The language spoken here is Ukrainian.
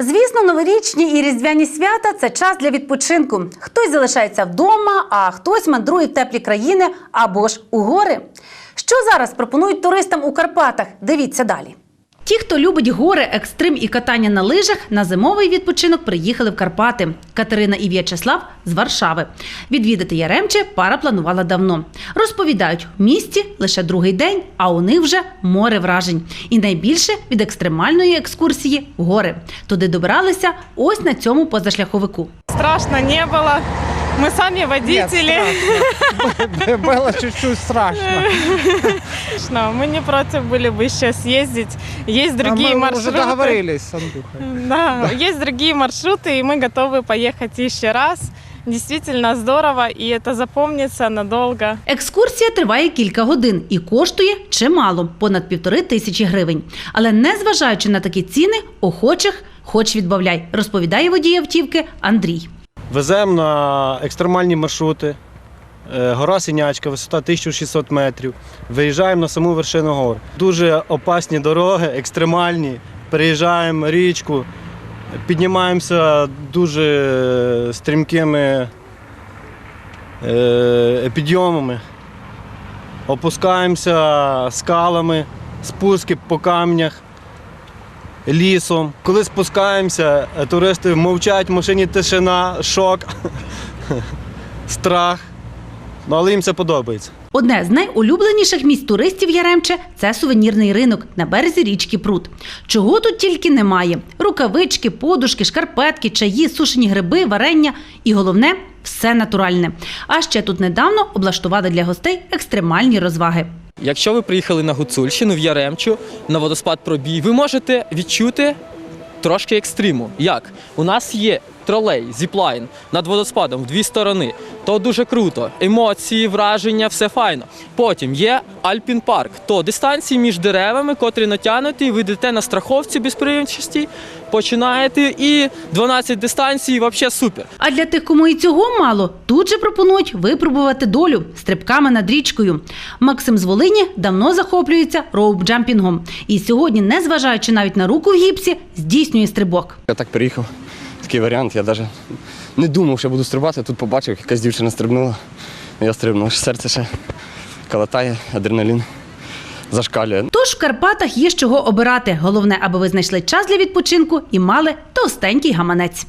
Звісно, новорічні і різдвяні свята це час для відпочинку. Хтось залишається вдома, а хтось мандрує в теплі країни або ж у гори. Що зараз пропонують туристам у Карпатах? Дивіться далі. Ті, хто любить гори, екстрим і катання на лижах, на зимовий відпочинок приїхали в Карпати. Катерина і В'ячеслав з Варшави. Відвідати Яремче пара планувала давно. Розповідають, в місті лише другий день, а у них вже море вражень. І найбільше від екстремальної екскурсії гори. Туди добиралися ось на цьому позашляховику. Страшно не было. Мы сами Нет, водители. страшно. Было чуть-чуть страшно. Страшно. Мы не против были бы еще съездить. Есть А другие мы маршруты. уже договорились с Андрюхой. Да, есть другие маршруты, и мы готовы поехать еще раз. Действительно здорово, и это запомнится надолго. Екскурсія триває кілька годин і коштує чимало понад півтори тисячі гривень. Але незважаючи на такі ціни, охочих хоч відбавляй, розповідає водій автівки Андрій. Веземо на екстремальні маршрути. Е, Гора Синячка, висота 1600 метрів. Виїжджаємо на саму вершину гор. Дуже опасні дороги, екстремальні. Переїжджаємо річку, піднімаємося дуже стрімкими е, підйомами, опускаємося скалами, спуски по камнях лісом. Коли спускаємося, е, туристи мовчать, в машині тишина, шок, страх. Ну, але їм це подобається. Одне з найулюбленіших місць туристів Яремче це сувенірний ринок на березі річки Прут. Чого тут тільки немає: рукавички, подушки, шкарпетки, чаї, сушені гриби, варення і головне все натуральне. А ще тут недавно облаштували для гостей екстремальні розваги. Якщо ви приїхали на Гуцульщину в Яремчу на водоспад пробій, ви можете відчути трошки екстриму. Як? У нас є тролей, зіплайн над водоспадом в дві сторони. То дуже круто. Емоції, враження, все файно. Потім є Альпін парк, то дистанції між деревами, котрі натягнуті, ви йдете на страховці безпривідчості, починаєте і 12 дистанцій, взагалі супер. А для тих, кому і цього мало, тут же пропонують випробувати долю стрибками над річкою. Максим з Волині давно захоплюється роуп-джампінгом. І сьогодні, незважаючи навіть на руку в гіпсі, здійснює стрибок. Я так приїхав. Такий варіант. Я навіть не думав, що буду стрибати. Тут побачив, якась дівчина стрибнула. Я стрибнув. Серце ще калатає, адреналін зашкалює. Тож в Карпатах є з чого обирати. Головне, аби ви знайшли час для відпочинку і мали товстенький гаманець.